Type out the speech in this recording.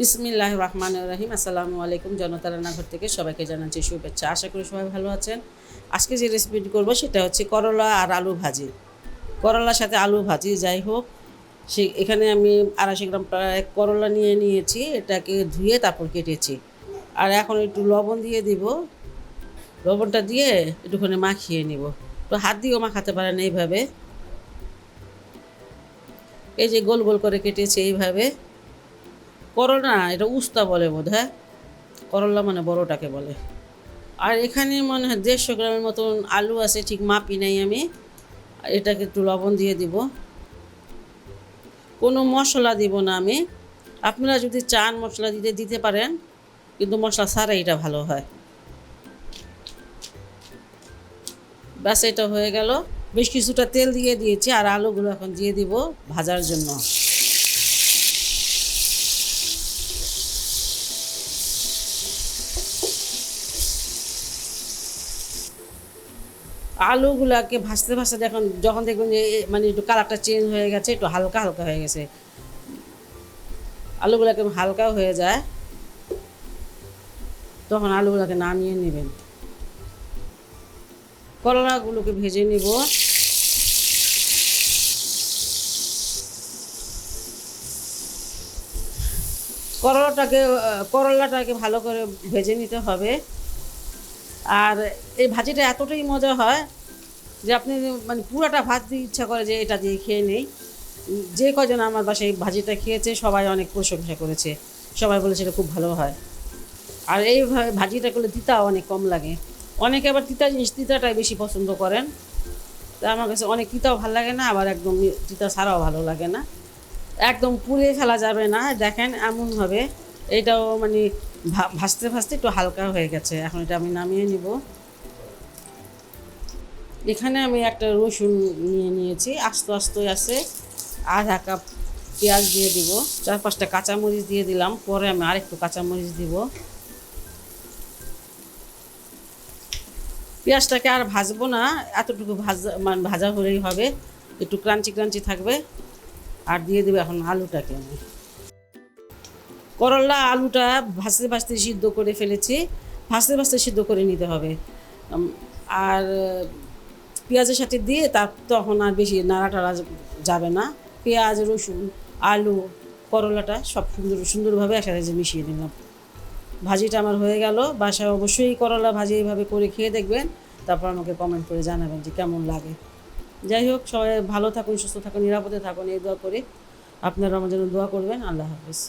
বিসমিল্লাহ রহমান রহিম আসসালামু আলাইকুম জনতা রান্নাঘর থেকে সবাইকে জানাচ্ছি শুভেচ্ছা। আশা করি সবাই ভালো আছেন। আজকে যে রেসিপিটি করব সেটা হচ্ছে করলা আর আলু ভাজি। করলার সাথে আলু ভাজি, যাই হোক, সে এখানে আমি আড়াইশো গ্রাম প্রায় করলা নিয়ে নিয়েছি, এটাকে ধুয়ে তারপর কেটেছি। আর এখন একটু লবণ দিয়ে দিব। লবণটা দিয়ে একটুখানি মাখিয়ে নিব। তো হাত দিয়েও মাখাতে পারেন এইভাবে। এই যে গোল গোল করে কেটেছি এইভাবে। করলা এটা উস্তা বলে বোধ হয় করলা মানে বড়টাকে বলে। আর এখানে মনে হয় দেড়শো গ্রামের মতন আলু আছে, ঠিক মাপি নাই আমি। এটাকে একটু লবণ দিয়ে দিব। কোনো মশলা দিব না আমি। আপনারা যদি চান মশলা দিতে দিতে পারেন। কিন্তু মশলা ছাড়া এটা ভালো হয়। ব্যাস, এটা হয়ে গেল। বেশ কিছুটা তেল দিয়ে দিয়েছি, আর আলুগুলো এখন দিয়ে দিব ভাজার জন্য। আলুগুলাকে ভাসতে ভাসতে যখন যখন দেখবেন যে মানে একটু কালারটা চেঞ্জ হয়ে গেছে, একটু হালকা হালকা হয়ে গেছে। আলুগুলাকে হালকা হয়ে যায়। তখন আলুগুলোকে নামিয়ে নেবেন। করলাগুলোকে ভেজে নিব। করলাটাকে করলাটাকে ভালো করে ভেজে নিতে হবে। আর এই ভাজিটা এতটাই মজা হয় যে আপনি মানে পুরাটা ভাত দিয়ে ইচ্ছা করে যে এটা দিয়ে খেয়ে নেই। যে কজন আমার বাসায় ভাজিটা খেয়েছে সবাই অনেক প্রশংসা করেছে। সবাই বলেছে এটা খুব ভালো হয়। আর এই ভাজিটা করলে তিতাও অনেক কম লাগে। অনেকে আবার তিতা জিনিস তিতাটাই বেশি পছন্দ করেন। তা আমার কাছে অনেক তিতাও ভালো লাগে না, আবার একদম তিতা ছাড়াও ভালো লাগে না। একদম পুড়ে ফেলা যাবে না, দেখেন এমনভাবে। এটাও মানে ভা- ভাজতে ভাজতে একটু হালকা হয়ে গেছে। এখন এটা আমি নামিয়ে নিব। এখানে আমি একটা রসুন নিয়ে নিয়েছি। আস্তে আস্তে আছে। আধা কাপ পেঁয়াজ দিয়ে দিব। চার পাঁচটা কাঁচামরিচ দিয়ে দিলাম। পরে আমি আরেকটু কাঁচামরিচ দিব। পেঁয়াজটাকে আর ভাজবো না। এতটুকু ভাজা মানে ভাজা হলেই হবে। একটু ক্রাঞ্চি ক্রাঞ্চি থাকবে। আর দিয়ে দেবো এখন আলুটাকে আমি। করলা, আলুটা ভাজতে ভাসতে সিদ্ধ করে ফেলেছি। ভাজতে ভাসতে সিদ্ধ করে নিতে হবে। আর পেঁয়াজের সাথে দিয়ে তার তখন আর বেশি নাড়া টাড়া যাবে না। পেঁয়াজ, রসুন, আলু, করলাটা সব সুন্দর, সুন্দরভাবে একসাথে মিশিয়ে নিলাম ভাজিটা আমার হয়ে গেল। বাসায় অবশ্যই করলা ভাজি এইভাবে করে খেয়ে দেখবেন। তারপর আমাকে কমেন্ট করে জানাবেন যে কেমন লাগে। যাই হোক, সবাই ভালো থাকুন, সুস্থ থাকুন, নিরাপদে থাকুন। এই দোয়া করে আপনারা আমার জন্য দোয়া করবেন। আল্লাহ হাফিজ।